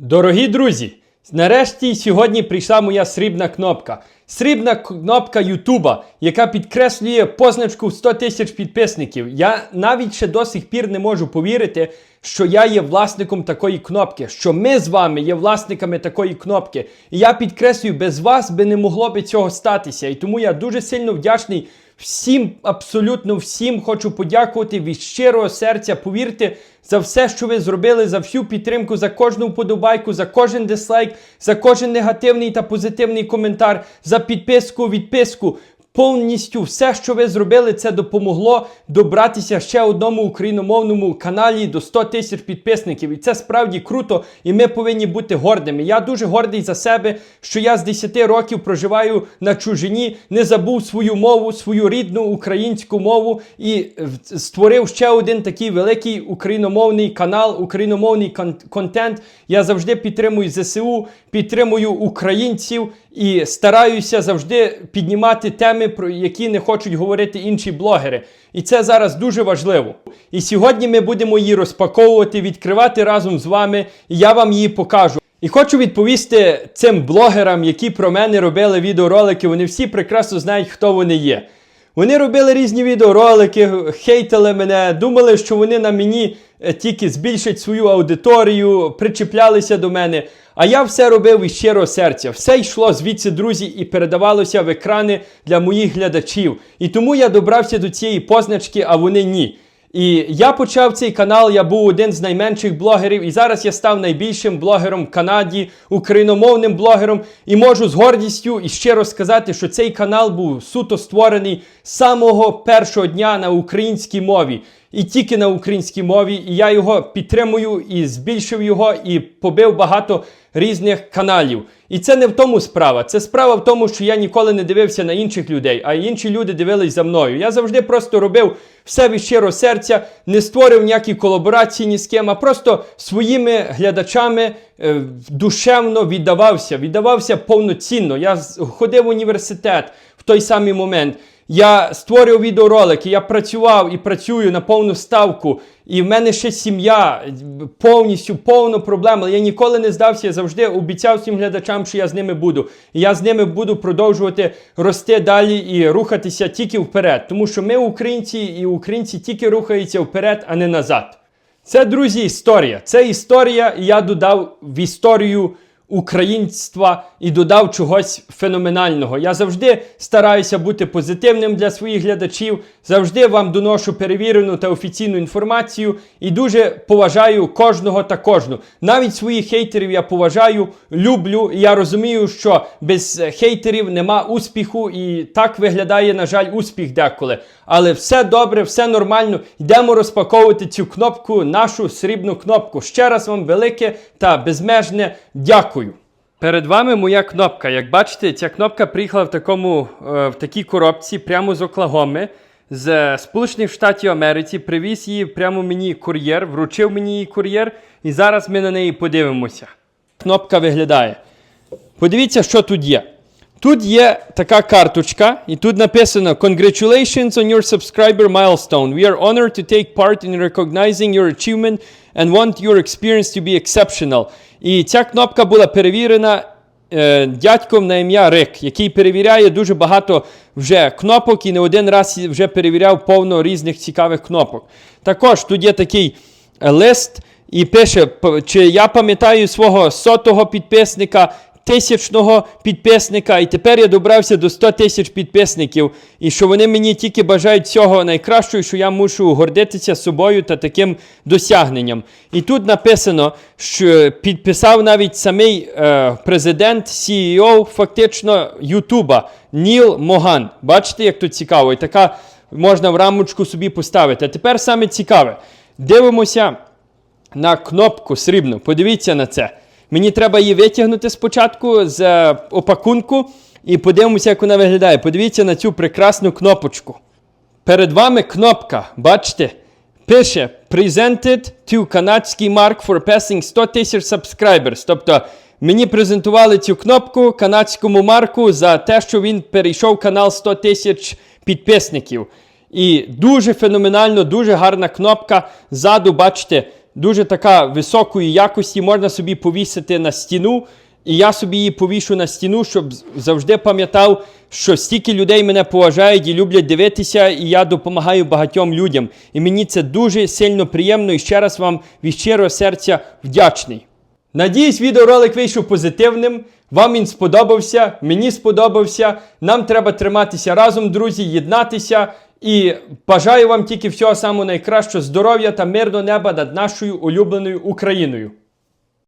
Дорогі друзі, нарешті сьогодні прийшла моя срібна кнопка. Срібна кнопка Ютуба, яка підкреслює позначку 100 тисяч підписників. Я навіть ще до сих пір не можу повірити, що я є власником такої кнопки, що ми з вами є власниками такої кнопки. І я підкреслюю, без вас би не могло би цього статися. І тому я дуже сильно вдячний всім, абсолютно всім хочу подякувати від щирого серця. Повірте, за все, що ви зробили, за всю підтримку, за кожну вподобайку, за кожен дизлайк, за кожен негативний та позитивний коментар, за підписку, відписку. Повністю все, що ви зробили, це допомогло добратися ще одному україномовному каналі до 100 тисяч підписників. І це справді круто, і ми повинні бути гордими. Я дуже гордий за себе, що я з 10 років проживаю на чужині, не забув свою мову, свою рідну українську мову і е, створив ще один такий великий україномовний канал, україномовний кон- контент. Я завжди підтримую ЗСУ, підтримую українців і стараюся завжди піднімати теми, про які не хочуть говорити інші блогери. І це зараз дуже важливо. І сьогодні ми будемо її розпаковувати, відкривати разом з вами, і я вам її покажу. І хочу відповісти цим блогерам, які про мене робили відеоролики. Вони всі прекрасно знають, хто вони є. Вони робили різні відеоролики, хейтили мене, думали, що вони на мені е, тільки збільшать свою аудиторію, причіплялися до мене. А я все робив із щирого серця. Все йшло звідси, друзі, і передавалося в екрани для моїх глядачів. І тому я добрався до цієї позначки, а вони ні. І я почав цей канал, я був один з найменших блогерів, і зараз я став найбільшим блогером в Канаді, україномовним блогером, і можу з гордістю і щиро сказати, що цей канал був суто створений самого першого дня на українській мові. І тільки на українській мові, і я його підтримую і збільшив його, і побив багато різних каналів. І це не в тому справа. Це справа в тому, що я ніколи не дивився на інших людей, а інші люди дивились за мною. Я завжди просто робив все від щирого серця, не створив ніякі колаборації ні з ким, а просто своїми глядачами е, душевно віддавався, віддавався повноцінно. Я ходив в університет в той самий момент. Я створював відеоролики, я працював і працюю на повну ставку. І в мене ще сім'я повністю повно проблем. Але я ніколи не здався. Я завжди обіцяв всім глядачам, що я з ними буду. І я з ними буду продовжувати рости далі і рухатися тільки вперед. Тому що ми українці, і українці тільки рухаються вперед, а не назад. Це, друзі, історія. Це історія, і я додав в історію українства і додав чогось феноменального. Я завжди стараюся бути позитивним для своїх глядачів, завжди вам доношу перевірену та офіційну інформацію і дуже поважаю кожного та кожну. Навіть своїх хейтерів я поважаю, люблю. І я розумію, що без хейтерів нема успіху, і так виглядає, на жаль, успіх деколи. Але все добре, все нормально. Йдемо розпаковувати цю кнопку, нашу срібну кнопку. Ще раз вам велике та безмежне дякую. Перед вами моя кнопка. Як бачите, ця кнопка приїхала в такому е, в такій коробці прямо з Оклагоми. З Сполучених Штатів Америці привіз її прямо мені кур'єр, вручив мені її кур'єр, і зараз ми на неї подивимося. Кнопка виглядає. Подивіться, що тут є. Тут є така карточка, і тут написано Congratulations on your subscriber milestone. We are honored to take part in recognizing your achievement and want your experience to be exceptional. І ця кнопка була перевірена е, дядьком на ім'я Рик, який перевіряє дуже багато вже кнопок і не один раз вже перевіряв повно різних цікавих кнопок. Також тут є такий е, лист і пише, чи я пам'ятаю свого сотого підписника, тисячного підписника, і тепер я добрався до 100 тисяч підписників, і що вони мені тільки бажають всього найкращого, що я мушу гордитися собою та таким досягненням. І тут написано, що підписав навіть самий е, президент, CEO фактично Ютуба Ніл Моган. Бачите, як тут цікаво? І така можна в рамочку собі поставити. А тепер саме цікаве. Дивимося на кнопку срібну. Подивіться на це. Мені треба її витягнути спочатку з е, опакунку і подивимося, як вона виглядає. Подивіться на цю прекрасну кнопочку. Перед вами кнопка, бачите? Пише Presented to канадський марк for passing 100 тисяч subscribers. Тобто мені презентували цю кнопку канадському марку за те, що він перейшов канал 100 тисяч підписників. І дуже феноменально, дуже гарна кнопка. Ззаду, бачите, дуже така високої якості, можна собі повісити на стіну. І я собі її повішу на стіну, щоб завжди пам'ятав, що стільки людей мене поважають і люблять дивитися, і я допомагаю багатьом людям. І мені це дуже сильно приємно і ще раз вам від щирого серця вдячний. Надіюсь, відеоролик вийшов позитивним. Вам він сподобався, мені сподобався. Нам треба триматися разом, друзі, єднатися. І бажаю вам тільки всього самого найкращого здоров'я та мирного неба над нашою улюбленою Україною.